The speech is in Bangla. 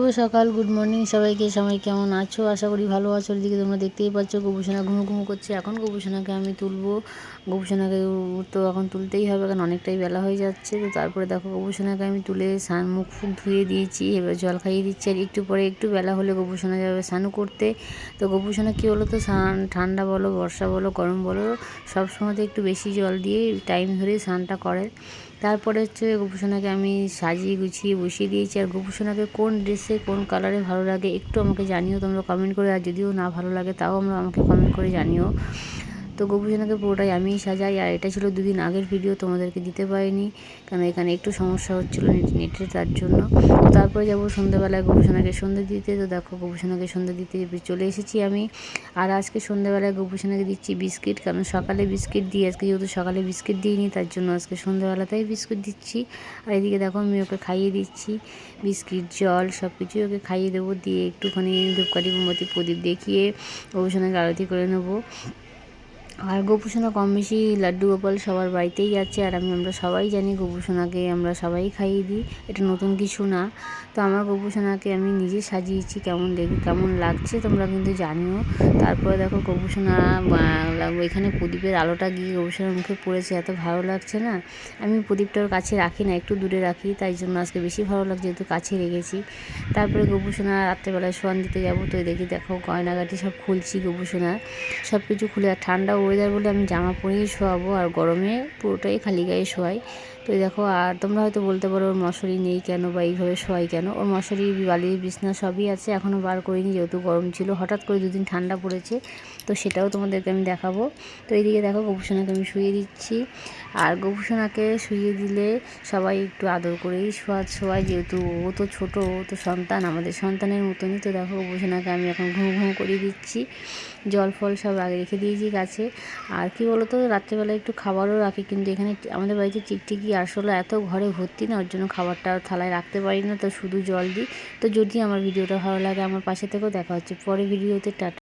শুভ সকাল গুড মর্নিং সবাইকে। সবাই কেমন আছো? আশা করি ভালো আছো। ওদিকে তোমরা দেখতেই পাচ্ছ গোপুসোনা ঘুমো ঘুমো করছে। এখন গোপুসোনাকে আমি তুলবো। গোপুসোনাকে তো এখন তুলতেই হবে, কারণ অনেকটাই বেলা হয়ে যাচ্ছে। তো তারপরে দেখো গোপুসোনাকে আমি তুলে স্নান, মুখ ফুক ধুয়ে দিয়েছি, এবার জল খাইয়ে দিচ্ছি। আর একটু পরে একটু বেলা হলে গোপুসোনা যাবে স্নান করতে। তো গোপুসোনা কী হলো তো স্নান, ঠান্ডা বলো, বর্ষা বলো, গরম বলো, সব সময়তে একটু বেশি জল দিয়ে টাইম ধরে স্নানটা করে। তারপরে হচ্ছে গোপুসোনাকে আমি সাজিয়ে গুছিয়ে বসিয়ে দিয়েছি। আর গোপুসোনাকে কোন ড্রেসে কোন কালারে ভালো লাগে একটু আমাকে জানিও তোমরা কমেন্ট করে। আর যদিও না ভালো লাগে, তাও আমরা আমাকে কমেন্ট করে জানিও। তো গোপুজনাকে পুরোটাই আমিই সাজাই, আর এটা ছিল দুদিন আগের ভিডিও তোমাদেরকে দিতে পারিনি কারণ এখানে একটু সমস্যা হচ্ছিল নেটের তার জন্য। তো তারপরে যাব সন্ধ্যেবেলায় গোপুসোনাকে সন্ধ্যে দিতে, তো দেখো গোপুসোনাকে সন্ধ্যে দিতে চলে এসেছি আমি। আর আজকে সন্ধ্যেবেলায় গোপুসোনাকে দিচ্ছি বিস্কিট, কারণ সকালে বিস্কিট দিই, আজকে যেহেতু সকালে বিস্কিট দিইনি, তার জন্য আজকে সন্ধ্যেবেলাতেই বিস্কুট দিচ্ছি। আর এদিকে দেখো আমি ওকে খাইয়ে দিচ্ছি, বিস্কিট, জল সব কিছুই ওকে খাইয়ে দেবো, দিয়ে একটুখানি ধূপকাঠি, মোমবাতি, প্রদীপ দেখিয়ে গোপুসোনাকে আরতি করে নেব। আর গোপুসোনা কম বেশি লাড্ডু গোপাল সবার বাড়িতেই আছে, আর আমি, আমরা সবাই জানি গোপুসোনাকে আমরা সবাই খাইয়ে দিই। এটা নতুন কিছু না। তো আমার গোপুসোনাকে আমি নিজে সাজিয়েছি, কেমন দেখে কেমন লাগছে তোমরা কিন্তু জানিও। তারপরে দেখো গোপুসোনা এখানে প্রদীপের আলোটা গিয়ে গোপুসোনার মুখে পড়েছে, এত ভালো লাগছে না? আমি প্রদীপটার কাছে রাখি না, একটু দূরে রাখি, তাই জন্য আজকে বেশি ভালো লাগছে যেহেতু কাছে রেখেছি। তারপরে গোপুসোনা রাত্রেবেলায় শোয়ান দিতে যাব, তো দেখি দেখো গয়নাগাটি সব খুলছি গোপুসোনার সব কিছু খুলে আর ঠান্ডা ওয়েদার বলে আমি জামা পরেই শোয়াবো আর গরমে পুরোটাই খালি গায়ে শোয়াই। তো দেখো, আর তোমরা হয়তো বলতে পারো মশারি নেই কেন বা এইভাবে শোয়াই কেন? ওর মশারি বালির বিছনা সবই আছে এখনও বার করিনি যেহেতু গরম ছিল। হঠাৎ করে দুদিন ঠান্ডা পড়েছে, তো সেটাও তোমাদেরকে আমি দেখাবো। তো এইদিকে দেখো গোপুসোনাকে আমি শুয়ে দিচ্ছি। আর গোপুসোনাকে শুয়ে দিলে সবাই একটু আদর করেই শোয়া শোয়ায় যেহেতু ও তো ছোটো, ও তো সন্তান, আমাদের সন্তানের মতনই। তো দেখো গোপুসোনাকে আমি এখন ঘুম ঘুম করিয়ে দিচ্ছি। জল ফল সব আগে রেখে দিয়েছি গাছে। আর কি বলতো রাত্রেবেলা একটু খাবারও রাখি, কিন্তু এখানে আমাদের বাড়িতে টিকটিকি আসলে এত ঘরে ভর্তি না, ওর জন্য খাবারটা থালায় রাখতে পারি না, তো শুধু জল দিই তো যদি আমার ভিডিওটা ভালো লাগে, আমার পাশে থেকেও দেখা হচ্ছে। পরে ভিডিওতে, টাটা।